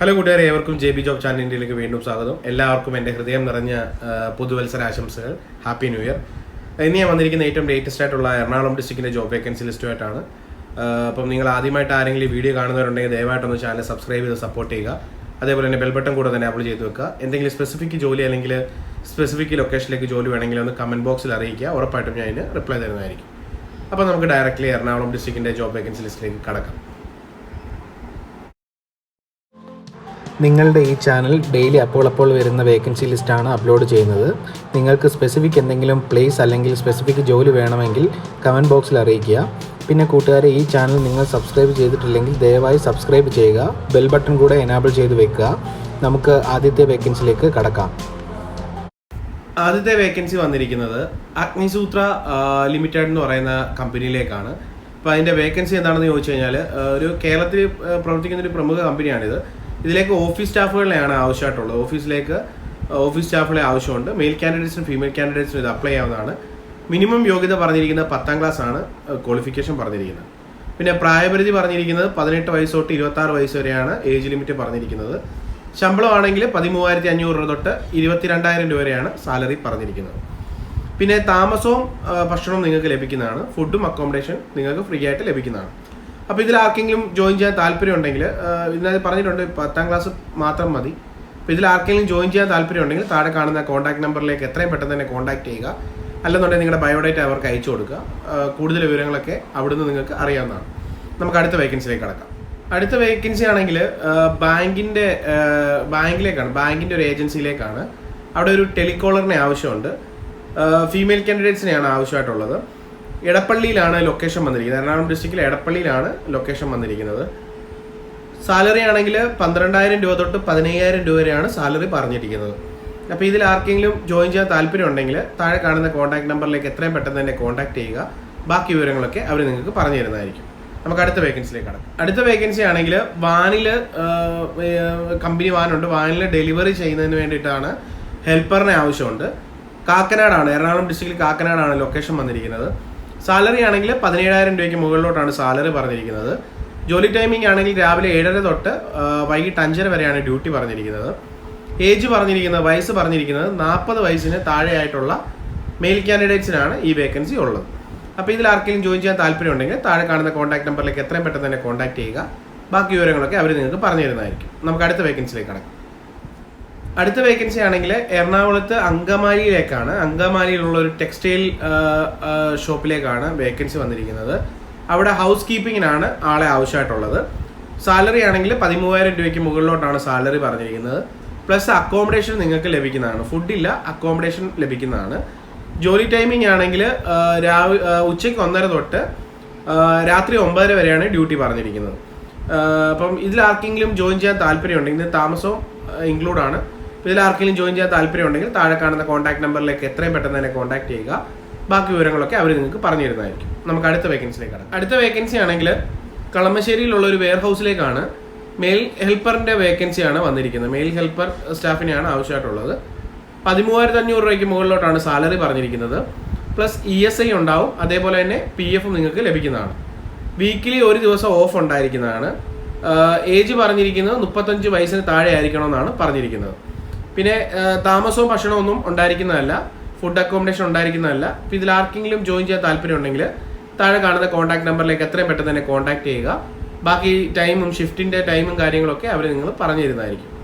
Hello കൂട്ടുകാരെ ഏവർക്കും J B job ഇന്ത്യയിലേക്ക് വീണ്ടും സ്വാഗതം. എല്ലാവർക്കും എന്റെ ഹൃദയം നിറഞ്ഞ പുതുവത്സര ആശംസകൾ ഹാപ്പി ന്യൂ ഇയർ ഇന്ന് ഞാൻ വന്നിരിക്കുന്ന ഏറ്റവും ലേറ്റസ്റ്റ് ആയിട്ടുള്ള എറണാകുളം ഡിസ്ട്രിക്റ്റിന്റെ ജോബ് വേക്കൻസി ലിസ്റ്റുമായിട്ടാണ് അപ്പം നിങ്ങൾ ആദ്യമായിട്ട് ആരെങ്കിലും വീഡിയോ കാണുന്നവരുണ്ടെങ്കിൽ ദയവായിട്ടൊന്ന് ചാനൽ സബ്സ്ക്രൈബ് ചെയ്ത് സപ്പോർട്ട് ചെയ്യുക. അതേപോലെ തന്നെ ബെൽ ബട്ടൺ കൂടെ തന്നെ അപ്ലൈ ചെയ്ത് വെക്കുക. എന്തെങ്കിലും സ്പെസിഫിക് ജോലി അല്ലെങ്കിൽ സ്പെസിഫിക് ലൊക്കേഷനിലേക്ക് ജോലി വേണമെങ്കിൽ ഒന്ന് കമന്റ് ബോക്സിൽ അറിയിക്കുക. ഉറപ്പായിട്ടും ഞാൻ അതിന് റിപ്ലൈ തരുന്നതായിരിക്കും. അപ്പോൾ നമുക്ക് ഡയറക്റ്റ്ലി എറണാകുളം ഡിസ്ട്രിക്റ്റിന്റെ ജോബ് വേക്കൻസി ലിസ്റ്റിലേക്ക് കടക്കാം. നിങ്ങളുടെ ഈ ചാനൽ ഡെയിലി അപ്പോൾ അപ്പോൾ വരുന്ന വേക്കൻസി ലിസ്റ്റാണ് അപ്ലോഡ് ചെയ്യുന്നത്. നിങ്ങൾക്ക് സ്പെസിഫിക് എന്തെങ്കിലും പ്ലേസ് അല്ലെങ്കിൽ സ്പെസിഫിക് ജോലി വേണമെങ്കിൽ കമന്റ് ബോക്സിൽ അറിയിക്കുക. പിന്നെ കൂട്ടുകാരെ ഈ ചാനൽ നിങ്ങൾ സബ്സ്ക്രൈബ് ചെയ്തിട്ടില്ലെങ്കിൽ ദയവായി സബ്സ്ക്രൈബ് ചെയ്യുക. ബെൽ ബട്ടൺ കൂടെ എനാബിൾ ചെയ്ത് വെക്കുക. നമുക്ക് ആദ്യത്തെ വേക്കൻസിയിലേക്ക് കടക്കാം. ആദ്യത്തെ വേക്കൻസി വന്നിരിക്കുന്നത് അഗ്നിസൂത്ര ലിമിറ്റഡ് എന്ന് പറയുന്ന കമ്പനിയിലേക്കാണ് അപ്പോൾ അതിന്റെ വേക്കൻസി എന്താണെന്ന് ചോദിച്ചു കഴിഞ്ഞാൽ ഒരു കേരളത്തിൽ പ്രവർത്തിക്കുന്ന ഒരു പ്രമുഖ കമ്പനിയാണിത് ഇതിലേക്ക് ഓഫീസ് സ്റ്റാഫുകളെയാണ് ആവശ്യമായിട്ടുള്ളത്. ഓഫീസിലേക്ക് ഓഫീസ് സ്റ്റാഫുകളെ ആവശ്യമുണ്ട്. മെയിൽ കാൻഡിഡേറ്റ്സിനും ഫീമെയിൽ കാൻഡിഡേറ്റ്സിനും ഇത് അപ്ലൈ ചെയ്യാവുന്നതാണ്. മിനിമം യോഗ്യത പറഞ്ഞിരിക്കുന്നത് പത്താം ക്ലാസ് ആണ് ക്വാളിഫിക്കേഷൻ പറഞ്ഞിരിക്കുന്നത്. പിന്നെ പ്രായപരിധി പറഞ്ഞിരിക്കുന്നത് പതിനെട്ട് വയസ്സ് തൊട്ട് ഇരുപത്തി ആറ് വയസ്സ് വരെയാണ് ഏജ് ലിമിറ്റ് പറഞ്ഞിരിക്കുന്നത്. ശമ്പളമാണെങ്കിൽ പതിമൂവായിരത്തി അഞ്ഞൂറ് രൂപ തൊട്ട് ഇരുപത്തിരണ്ടായിരം രൂപ വരെയാണ് സാലറി പറഞ്ഞിരിക്കുന്നത്. പിന്നെ താമസവും ഭക്ഷണവും നിങ്ങൾക്ക് ലഭിക്കുന്നതാണ്. ഫുഡും അക്കോമഡേഷൻ നിങ്ങൾക്ക് ഫ്രീ ആയിട്ട് ലഭിക്കുന്നതാണ്. അപ്പോൾ ഇതിൽ ആർക്കെങ്കിലും ജോയിൻ ചെയ്യാൻ താല്പര്യം ഉണ്ടെങ്കിൽ ഇതിനകത്ത് പറഞ്ഞിട്ടുണ്ട് പത്താം ക്ലാസ് മാത്രം മതി. അപ്പോൾ ഇതിൽ ആർക്കെങ്കിലും ജോയിൻ ചെയ്യാൻ താല്പര്യം ഉണ്ടെങ്കിൽ താഴെ കാണുന്ന കോൺടാക്ട് നമ്പറിലേക്ക് എത്രയും പെട്ടെന്ന് തന്നെ കോൺടാക്ട് ചെയ്യുക. അല്ലെന്നുണ്ടെങ്കിൽ നിങ്ങളുടെ ബയോഡേറ്റ അവർക്ക് അയച്ചു കൊടുക്കുക. കൂടുതൽ വിവരങ്ങളൊക്കെ അവിടുന്ന് നിങ്ങൾക്ക് അറിയാവുന്നതാണ്. നമുക്ക് അടുത്ത വേക്കൻസിയിലേക്ക് കടക്കാം. അടുത്ത വേക്കൻസി ആണെങ്കിൽ ബാങ്കിന്റെ ബാങ്കിലേക്കാണ് ബാങ്കിന്റെ ഒരു ഏജൻസിയിലേക്കാണ്. അവിടെ ഒരു ടെലികോളറിനെ ആവശ്യമുണ്ട്. ഫീമെയിൽ കാൻഡിഡേറ്റ്സിനെയാണ് ആവശ്യമായിട്ടുള്ളത്. എടപ്പള്ളിയിലാണ് ലൊക്കേഷൻ വന്നിരിക്കുന്നത്. എറണാകുളം ഡിസ്ട്രിക്റ്റിൽ എടപ്പള്ളിയിലാണ് ലൊക്കേഷൻ വന്നിരിക്കുന്നത്. സാലറി ആണെങ്കിൽ പന്ത്രണ്ടായിരം രൂപ തൊട്ട് പതിനയ്യായിരം രൂപ വരെയാണ് സാലറി പറഞ്ഞിരിക്കുന്നത്. അപ്പോൾ ഇതിൽ ആർക്കെങ്കിലും ജോയിൻ ചെയ്യാൻ താല്പര്യം ഉണ്ടെങ്കിൽ താഴെ കാണുന്ന കോൺടാക്ട് നമ്പറിലേക്ക് എത്രയും പെട്ടെന്ന് തന്നെ കോൺടാക്ട് ചെയ്യുക. ബാക്കി വിവരങ്ങളൊക്കെ അവർ നിങ്ങൾക്ക് പറഞ്ഞു തരുന്നതായിരിക്കും. നമുക്ക് അടുത്ത വേക്കൻസിയിലേക്ക് കടക്കാം. അടുത്ത വേക്കൻസി ആണെങ്കിൽ വാനിൽ കമ്പനി വാനുണ്ട്. വാനിൽ ഡെലിവറി ചെയ്യുന്നതിന് വേണ്ടിയിട്ടാണ് ഹെൽപ്പറിനെ ആവശ്യമുണ്ട്. കാക്കനാടാണ് എറണാകുളം ഡിസ്ട്രിക്റ്റിൽ കാക്കനാടാണ് ലൊക്കേഷൻ വന്നിരിക്കുന്നത്. സാലറി ആണെങ്കിൽ പതിനേഴായിരം രൂപയ്ക്ക് മുകളിലോട്ടാണ് സാലറി പറഞ്ഞിരിക്കുന്നത്. ജോലി ടൈമിംഗ് ആണെങ്കിൽ രാവിലെ ഏഴര തൊട്ട് വൈകിട്ട് അഞ്ചര വരെയാണ് ഡ്യൂട്ടി പറഞ്ഞിരിക്കുന്നത്. ഏജ് പറഞ്ഞിരിക്കുന്നത് വയസ്സ് പറഞ്ഞിരിക്കുന്നത് നാൽപ്പത് വയസ്സിന് താഴെയായിട്ടുള്ള മെയിൽ കാൻഡിഡേറ്റ്സിനാണ് ഈ വേക്കൻസി ഉള്ളത്. അപ്പോൾ ഇതിൽ ആർക്കെങ്കിലും ജോയിൻ ചെയ്യാൻ താല്പര്യം ഉണ്ടെങ്കിൽ താഴെ കാണുന്ന കോൺടാക്ട് നമ്പറിലേക്ക് എത്രയും പെട്ടെന്ന് തന്നെ കോൺടാക്ട് ചെയ്യുക. ബാക്കി വിവരങ്ങളൊക്കെ അവർ നിങ്ങൾക്ക് പറഞ്ഞു തരുന്നതായിരിക്കും നമുക്ക് അടുത്ത വേക്കൻസിയിലേക്ക് കടക്കാം. അടുത്ത വേക്കൻസി ആണെങ്കിൽ എറണാകുളത്ത് അങ്കമാലിയിലേക്കാണ്. അങ്കമാലിയിലുള്ള ഒരു ടെക്സ്റ്റൈൽ ഷോപ്പിലേക്കാണ് വേക്കൻസി വന്നിരിക്കുന്നത്. അവിടെ ഹൗസ് കീപ്പിങ്ങിനാണ് ആളെ ആവശ്യമായിട്ടുള്ളത്. സാലറി ആണെങ്കിൽ പതിമൂവായിരം രൂപയ്ക്ക് മുകളിലോട്ടാണ് സാലറി പറഞ്ഞിരിക്കുന്നത്. പ്ലസ് അക്കോമഡേഷൻ നിങ്ങൾക്ക് ലഭിക്കുന്നതാണ്. ഫുഡില്ല അക്കോമഡേഷൻ ലഭിക്കുന്നതാണ്. ജോലി ടൈമിംഗ് ആണെങ്കിൽ രാവിലെ ഉച്ചയ്ക്ക് ഒന്നര തൊട്ട് രാത്രി ഒമ്പതര വരെയാണ് ഡ്യൂട്ടി പറഞ്ഞിരിക്കുന്നത്. അപ്പം ഇതിൽ ആർക്കെങ്കിലും ജോയിൻ ചെയ്യാൻ താല്പര്യം ഉണ്ടെങ്കിൽ ഇത് താമസവും ഇൻക്ലൂഡ് ആണ്. അപ്പോൾ ഇതിൽ ആർക്കെങ്കിലും ജോയിൻ ചെയ്യാൻ താല്പര്യം ഉണ്ടെങ്കിൽ താഴെ കാണുന്ന കോൺടാക്ട് നമ്പറിലേക്ക് എത്രയും പെട്ടെന്ന് തന്നെ കോൺടാക്ട് ചെയ്യുക. ബാക്കി വിവരങ്ങളൊക്കെ അവർ നിങ്ങൾക്ക് പറഞ്ഞു തരുന്നതായിരിക്കും നമുക്ക് അടുത്ത വേക്കൻസിയിലേക്ക് കടക്കാം. അടുത്ത വേക്കൻസി ആണെങ്കിൽ കളമശ്ശേരിയിലുള്ള ഒരു വെയർ ഹൗസിലേക്കാണ് മെയിൽ ഹെൽപ്പറിന്റെ വേക്കൻസിയാണ് വന്നിരിക്കുന്നത്. മെയിൽ ഹെൽപ്പർ സ്റ്റാഫിനെയാണ് ആവശ്യമായിട്ടുള്ളത്. പതിമൂവായിരത്തി അഞ്ഞൂറ് രൂപയ്ക്ക് മുകളിലോട്ടാണ് സാലറി പറഞ്ഞിരിക്കുന്നത്. പ്ലസ് ഇ എസ് ഐ ഉണ്ടാവും. അതേപോലെ തന്നെ പി എഫും നിങ്ങൾക്ക് ലഭിക്കുന്നതാണ്. വീക്കിലി ഒരു ദിവസം ഓഫ് ഉണ്ടായിരിക്കുന്നതാണ്. ഏജ് പറഞ്ഞിരിക്കുന്നത് മുപ്പത്തഞ്ച് വയസ്സിന് താഴെ ആയിരിക്കണമെന്നാണ് പറഞ്ഞിരിക്കുന്നത്. പിന്നെ താമസവും ഭക്ഷണവും ഒന്നും ഉണ്ടായിരിക്കുന്നതല്ല. Food accommodation ഉണ്ടായിരിക്കുന്നതല്ല. അപ്പോൾ ഇതിൽ ആർക്കെങ്കിലും ജോയിൻ ചെയ്യാൻ താല്പര്യം ഉണ്ടെങ്കിൽ താഴെ കാണുന്ന കോൺടാക്ട് നമ്പറിലേക്ക് എത്രയും പെട്ടെന്ന് തന്നെ കോൺടാക്ട് ചെയ്യുക. ബാക്കി ടൈമും ഷിഫ്റ്റിന്റെ ടൈമും കാര്യങ്ങളൊക്കെ അവർ നിങ്ങൾ പറഞ്ഞു തരുന്നതായിരിക്കും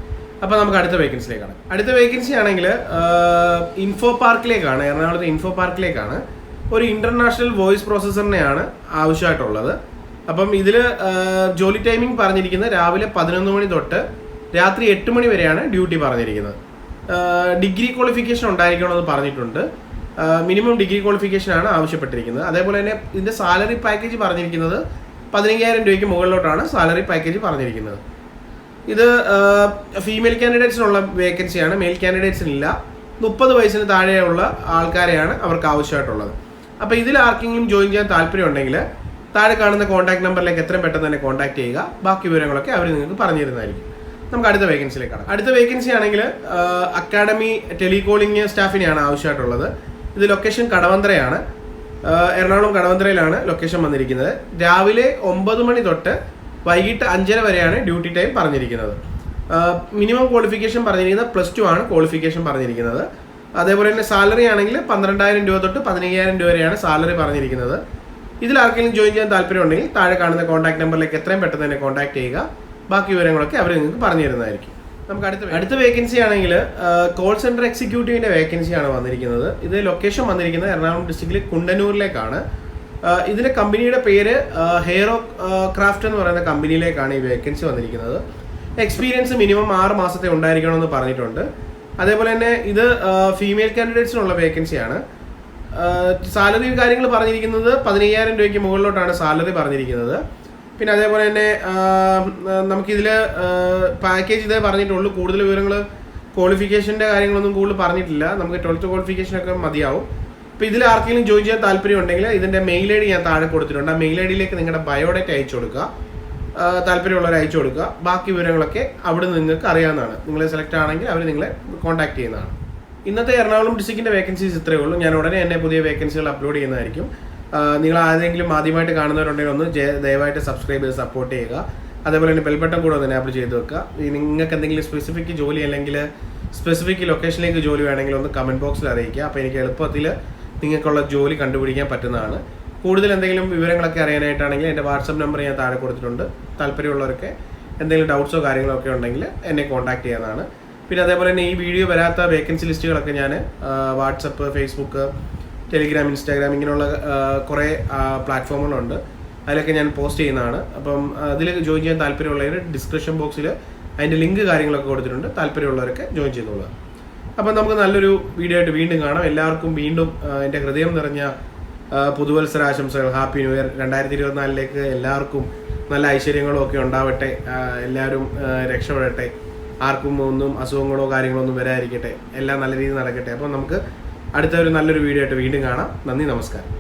അപ്പോൾ നമുക്ക് അടുത്ത വേക്കൻസിയിലേക്കാണ് അടുത്ത വേക്കൻസി ആണെങ്കിൽ ഇൻഫോ പാർക്കിലേക്കാണ് എറണാകുളത്തെ ഇൻഫോ പാർക്കിലേക്കാണ് ഒരു ഇന്റർനാഷണൽ വോയിസ് പ്രോസസ്സറിനെയാണ് ആവശ്യമായിട്ടുള്ളത്. അപ്പം ഇതിൽ ജോലി ടൈമിംഗ് പറഞ്ഞിരിക്കുന്നത് രാവിലെ പതിനൊന്ന് മണി തൊട്ട് രാത്രി എട്ട് മണി വരെയാണ് ഡ്യൂട്ടി പറഞ്ഞിരിക്കുന്നത്. ഡിഗ്രി ക്വാളിഫിക്കേഷൻ ഉണ്ടായിരിക്കണമെന്ന് പറഞ്ഞിട്ടുണ്ട്. മിനിമം ഡിഗ്രി ക്വാളിഫിക്കേഷൻ ആണ് ആവശ്യപ്പെട്ടിരിക്കുന്നത്. അതേപോലെ തന്നെ ഇതിന്റെ സാലറി പാക്കേജ് പറഞ്ഞിരിക്കുന്നത് പതിനയ്യായിരം രൂപയ്ക്ക് മുകളിലോട്ടാണ് സാലറി പാക്കേജ് പറഞ്ഞിരിക്കുന്നത്. ഇത് ഫീമെയിൽ കാൻഡിഡേറ്റ്സിനുള്ള വേക്കൻസിയാണ്. മെയിൽ കാൻഡിഡേറ്റ്സിനില്ല. മുപ്പത് വയസ്സിന് താഴെയുള്ള ആൾക്കാരെയാണ് അവർക്ക് ആവശ്യമായിട്ടുള്ളത്. അപ്പോൾ ഇതിൽ ആർക്കെങ്കിലും ജോയിൻ ചെയ്യാൻ താല്പര്യം ഉണ്ടെങ്കിൽ താഴെ കാണുന്ന കോൺടാക്ട് നമ്പറിലേക്ക് എത്രയും പെട്ടെന്ന് തന്നെ കോൺടാക്ട് ചെയ്യുക. ബാക്കി വിവരങ്ങളൊക്കെ അവർ നിങ്ങൾക്ക് പറഞ്ഞു തരുന്നതായിരിക്കും നമുക്ക് അടുത്ത വേക്കൻസിയിലേക്കാണ് അടുത്ത വേക്കൻസി ആണെങ്കിൽ അക്കാഡമി ടെലികോളിംഗ് സ്റ്റാഫിനെയാണ് ആവശ്യമായിട്ടുള്ളത്. ഇത് ലൊക്കേഷൻ കടവന്ത്രയാണ്. എറണാകുളം കടവന്ത്രയിലാണ് ലൊക്കേഷൻ വന്നിരിക്കുന്നത്. രാവിലെ ഒമ്പത് മണി തൊട്ട് വൈകിട്ട് അഞ്ചര വരെയാണ് ഡ്യൂട്ടി ടൈം പറഞ്ഞിരിക്കുന്നത്. മിനിമം ക്വാളിഫിക്കേഷൻ പറഞ്ഞിരിക്കുന്നത് പ്ലസ് ടു ആണ് ക്വാളിഫിക്കേഷൻ പറഞ്ഞിരിക്കുന്നത്. അതേപോലെ തന്നെ സാലറി ആണെങ്കിൽ പന്ത്രണ്ടായിരം രൂപ തൊട്ട് പതിനയ്യായിരം രൂപ വരെയാണ് സാലറി പറഞ്ഞിരിക്കുന്നത്. ഇതിൽ ആർക്കെങ്കിലും ജോയിൻ ചെയ്യാൻ താല്പര്യമുണ്ടെങ്കിൽ താഴെ കാണുന്ന കോൺടാക്ട് നമ്പറിലേക്ക് എത്രയും പെട്ടെന്ന് തന്നെ കോൺടാക്ട് ചെയ്യുക. ബാക്കി വിവരങ്ങളൊക്കെ അവർ നിങ്ങൾക്ക് പറഞ്ഞു തരുന്നതായിരിക്കും നമുക്ക് അടുത്ത അടുത്ത വേക്കൻസി ആണെങ്കിൽ കോൾ സെന്റർ എക്സിക്യൂട്ടീവിന്റെ വേക്കൻസിയാണ് വന്നിരിക്കുന്നത്. ഇത് ലൊക്കേഷൻ വന്നിരിക്കുന്നത് എറണാകുളം ഡിസ്ട്രിക്റ്റിൽ കുണ്ടന്നൂരിലേക്കാണ്. ഇതിന്റെ കമ്പനിയുടെ പേര് ഹെയറോ ക്രാഫ്റ്റ് എന്ന് പറയുന്ന കമ്പനിയിലേക്കാണ് ഈ വേക്കൻസി വന്നിരിക്കുന്നത്. എക്സ്പീരിയൻസ് മിനിമം ആറ് മാസത്തെ ഉണ്ടായിരിക്കണമെന്ന് പറഞ്ഞിട്ടുണ്ട്. അതേപോലെ തന്നെ ഇത് ഫീമെയിൽ കാൻഡിഡേറ്റ്സിനുള്ള വേക്കൻസിയാണ് സാലറി കാര്യങ്ങൾ പറഞ്ഞിരിക്കുന്നത് പതിനയ്യായിരം രൂപയ്ക്ക് മുകളിലോട്ടാണ് സാലറി പറഞ്ഞിരിക്കുന്നത്. പിന്നെ അതേപോലെ തന്നെ നമുക്കിതിൽ പാക്കേജ് ഇതേ പറഞ്ഞിട്ടുള്ളൂ. കൂടുതൽ വിവരങ്ങൾ ക്വാളിഫിക്കേഷന്റെ കാര്യങ്ങളൊന്നും കൂടുതൽ പറഞ്ഞിട്ടില്ല. നമുക്ക് ട്വൽത്ത് ക്വാളിഫിക്കേഷനൊക്കെ മതിയാവും. അപ്പോൾ ഇതിൽ ആർക്കെങ്കിലും ജോയിൻ ചെയ്യാൻ താല്പര്യം ഉണ്ടെങ്കിൽ ഇതിന്റെ മെയിൽ ഐ ഡി ഞാൻ താഴെ കൊടുത്തിട്ടുണ്ട്. ആ മെയിൽ ഐ ഡിയിലേക്ക് നിങ്ങളുടെ ബയോഡേറ്റ് അയച്ചു കൊടുക്കുക. താല്പര്യമുള്ളവർ അയച്ചു കൊടുക്കുക. ബാക്കി വിവരങ്ങളൊക്കെ അവിടെ നിങ്ങൾക്ക് അറിയാവുന്നതാണ്. നിങ്ങൾ സെലക്ട് ആണെങ്കിൽ അവർ നിങ്ങളെ കോൺടാക്ട് ചെയ്യുന്നതാണ്. ഇന്നത്തെ എറണാകുളം ഡിസ്ട്രിക്റ്റിന്റെ വേക്കൻസീസ് ഇത്രയേ ഉള്ളൂ. ഞാൻ ഉടനെ തന്നെ പുതിയ വേക്കൻസികൾ അപ്ലോഡ് ചെയ്യുന്നതായിരിക്കും. നിങ്ങൾ ആരെങ്കിലും ആദ്യമായിട്ട് കാണുന്നവരുണ്ടെങ്കിൽ ഒന്ന് ദയവായിട്ട് സബ്സ്ക്രൈബ് ചെയ്ത് സപ്പോർട്ട് ചെയ്യുക. അതേപോലെ തന്നെ ബെൽ ബട്ടൺ കൂടെ ഒന്ന് എനാബിൾ ചെയ്ത് വെക്കുക. നിങ്ങൾക്ക് എന്തെങ്കിലും സ്പെസിഫിക് ജോലി അല്ലെങ്കിൽ സ്പെസിഫിക് ലൊക്കേഷനിലേക്ക് ജോലി വേണമെങ്കിൽ ഒന്ന് കമന്റ് ബോക്സിൽ അറിയിക്കുക. അപ്പോൾ എനിക്ക് എളുപ്പത്തിൽ നിങ്ങൾക്കുള്ള ജോലി കണ്ടുപിടിക്കാൻ പറ്റുന്നതാണ്. കൂടുതൽ എന്തെങ്കിലും വിവരങ്ങളൊക്കെ അറിയാനായിട്ടാണെങ്കിൽ എന്റെ വാട്സപ്പ് നമ്പർ ഞാൻ താഴെ കൊടുത്തിട്ടുണ്ട്. താല്പര്യമുള്ളവരൊക്കെ എന്തെങ്കിലും ഡൗട്ട്സോ കാര്യങ്ങളോ ഒക്കെ ഉണ്ടെങ്കിൽ എന്നെ കോൺടാക്ട് ചെയ്യാനാണ് പിന്നെ അതേപോലെ തന്നെ ഈ വീഡിയോ വരാത്ത വേക്കൻസി ലിസ്റ്റുകളൊക്കെ ഞാൻ വാട്സപ്പ് ഫേസ്ബുക്ക് ടെലിഗ്രാം ഇൻസ്റ്റാഗ്രാം ഇങ്ങനെയുള്ള കുറേ പ്ലാറ്റ്ഫോമുകളുണ്ട്. അതിലൊക്കെ ഞാൻ പോസ്റ്റ് ചെയ്യുന്നതാണ്. അപ്പം അതിൽ ജോയിൻ ചെയ്യാൻ താല്പര്യമുള്ളവർ ഡിസ്ക്രിപ്ഷൻ ബോക്സിൽ അതിന്റെ ലിങ്ക് കാര്യങ്ങളൊക്കെ കൊടുത്തിട്ടുണ്ട്. താല്പര്യമുള്ളവരൊക്കെ ജോയിൻ ചെയ്തോളുക. അപ്പം നമുക്ക് നല്ലൊരു വീഡിയോ ആയിട്ട് വീണ്ടും കാണാം. എല്ലാവർക്കും വീണ്ടും എന്റെ ഹൃദയം നിറഞ്ഞ പുതുവത്സര ആശംസകൾ ഹാപ്പി ന്യൂ ഇയർ. രണ്ടായിരത്തി ഇരുപത്തിനാലിലേക്ക് എല്ലാവർക്കും നല്ല ഐശ്വര്യങ്ങളും ഒക്കെ ഉണ്ടാവട്ടെ. എല്ലാവരും രക്ഷപ്പെടട്ടെ. ആർക്കും ഒന്നും അസുഖങ്ങളോ കാര്യങ്ങളോ ഒന്നും വരാതിരിക്കട്ടെ. എല്ലാം നല്ല രീതിയിൽ നടക്കട്ടെ. അപ്പം നമുക്ക് അടുത്ത ഒരു നല്ലൊരു വീഡിയോ ആയിട്ട് വീണ്ടും കാണാം. നന്ദി നമസ്കാരം.